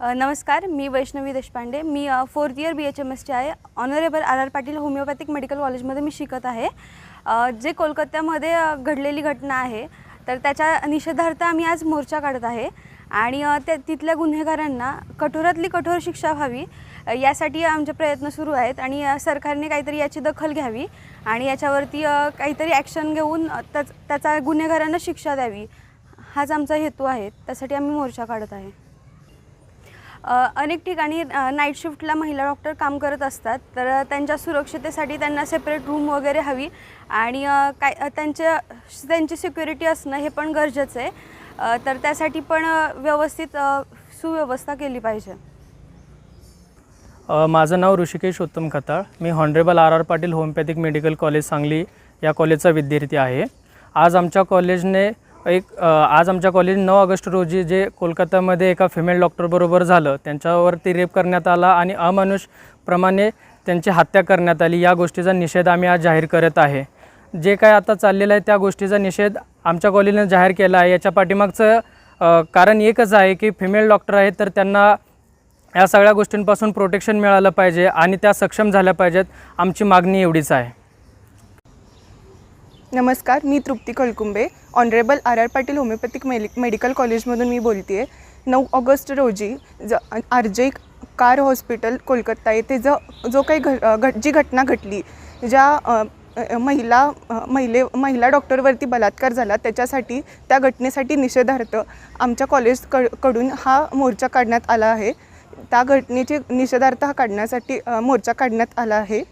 नमस्कार मी वैष्णवी देशपांडे. मी fourth year B H M एसची आहे. Honourable R R Patil homoeopathic medical कॉलेजमध्ये मी शिकत आहे. जे कोलकात्यामध्ये घडलेली घटना आहे तर त्याच्या निषेधार्थ आम्ही आज मोर्चा काढत आहे. आणि त्या तिथल्या गुन्हेगारांना कठोरातली कठोर शिक्षा व्हावी यासाठी आमचे प्रयत्न सुरू आहेत. आणि सरकारने काहीतरी याची दखल घ्यावी आणि याच्यावरती काहीतरी ॲक्शन घेऊन त्याच त्याचा गुन्हेगारांना शिक्षा द्यावी हाच आमचा हेतू आहे. त्यासाठी आम्ही मोर्चा काढत आहे. अनेक ठिकाणी नाईट शिफ्टला महिला डॉक्टर काम करत असतात. तर त्यांच्या सुरक्षितेसाठी त्यांना सेपरेट रूम वगैरे हवी. आणि काय त्यांच्या त्यांची सिक्युरिटी असणं हे पण गरजेचं आहे. तर त्यासाठी पण व्यवस्थित सुव्यवस्था केली पाहिजे. माझं नाव ऋषिकेश उत्तम खताळ. मी honourable R R Patil homoeopathic medical college Sangli या कॉलेजचा विद्यार्थी आहे. आज आमच्या कॉलेजने एक आज आमच्या कॉलेज नऊ ऑगस्ट रोजी जे कोलकातामध्ये एका फिमेल डॉक्टरबरोबर झालं त्यांच्यावरती रेप करण्यात आला आणि अमानुषप्रमाणे त्यांची हत्या करण्यात आली या गोष्टीचा निषेध आम्ही आज जाहीर करत आहे. जे काय आता चाललेलं आहे त्या गोष्टीचा निषेध आमच्या कॉलेजने जाहीर केला आहे. याच्या पाठीमागचं कारण एकच आहे की फिमेल डॉक्टर आहेत तर त्यांना या सगळ्या गोष्टींपासून प्रोटेक्शन मिळालं पाहिजे आणि त्या सक्षम झाल्या पाहिजेत. आमची मागणी एवढीच आहे. नमस्कार मी Trupti Kalkumbe honourable R R Patil homoeopathic medi medical कॉलेजमधून मी बोलते आहे नऊ ऑगस्ट रोजी ज R J car hospital Kolkata येथे ज जो काही घ घट जी घटना घटली ज्या महिला महिले महिला डॉक्टरवरती बलात्कार झाला त्याच्यासाठी त्या घटनेसाठी निषेधार्थ आमच्या कॉलेजकडून हा मोर्चा काढण्यात आला आहे. त्या घटनेचे निषेधार्थ हा काढण्यासाठी मोर्चा काढण्यात आला आहे.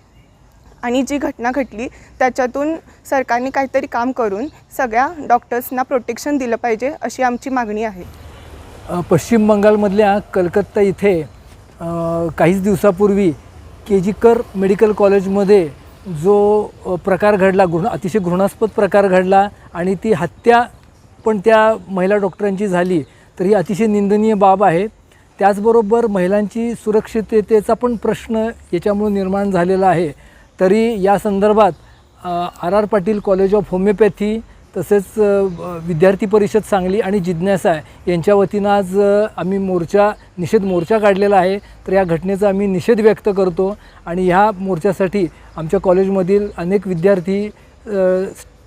आणि जी घटना घडली त्याच्यातून सरकारने काहीतरी काम करून सगळ्या डॉक्टर्सना प्रोटेक्शन दिलं पाहिजे अशी आमची मागणी आहे. पश्चिम बंगालमधल्या कलकत्ता इथे काहीच दिवसापूर्वी के जी कर मेडिकल कॉलेजमध्ये जो प्रकार घडला घृण अतिशय घृणास्पद प्रकार घडला आणि ती हत्या पण त्या महिला डॉक्टरांची झाली तर ही अतिशय निंदनीय बाब आहे. त्याचबरोबर महिलांची सुरक्षिततेचा पण प्रश्न याच्यामुळे निर्माण झालेला आहे. तरी या संदर्भात R R Patil college of homoeopathy तसेच विद्यार्थी परिषद सांगली आणि जिज्ञासा यांच्या वतीनं आज आम्ही मोर्चा निषेध मोर्चा काढलेला आहे. तर या घटनेचा आम्ही निषेध व्यक्त करतो आणि ह्या मोर्चासाठी आमच्या कॉलेजमधील अनेक विद्यार्थी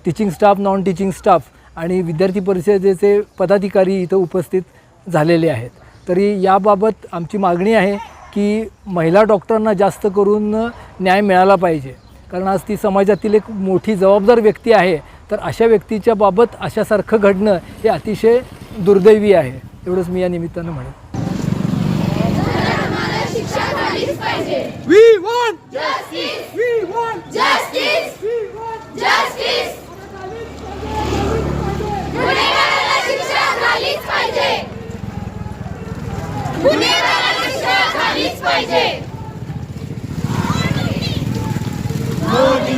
teaching staff non teaching staff आणि विद्यार्थी परिषदेचे पदाधिकारी इथं उपस्थित झालेले आहेत. तरी याबाबत आमची मागणी आहे की महिला डॉक्टरांना जास्त करून न्याय मिळाला पाहिजे कारण आज ती समाजातील एक मोठी जबाबदार व्यक्ती आहे तर अशा व्यक्तीच्या बाबत अशासारखं घडणं हे अतिशय दुर्दैवी आहे एवढंच मी या निमित्तानं म्हणेन We want justice. We want justice. We want justice. गुन्हेगाराला शिक्षा झालीच पाहिजे पाहिजे. No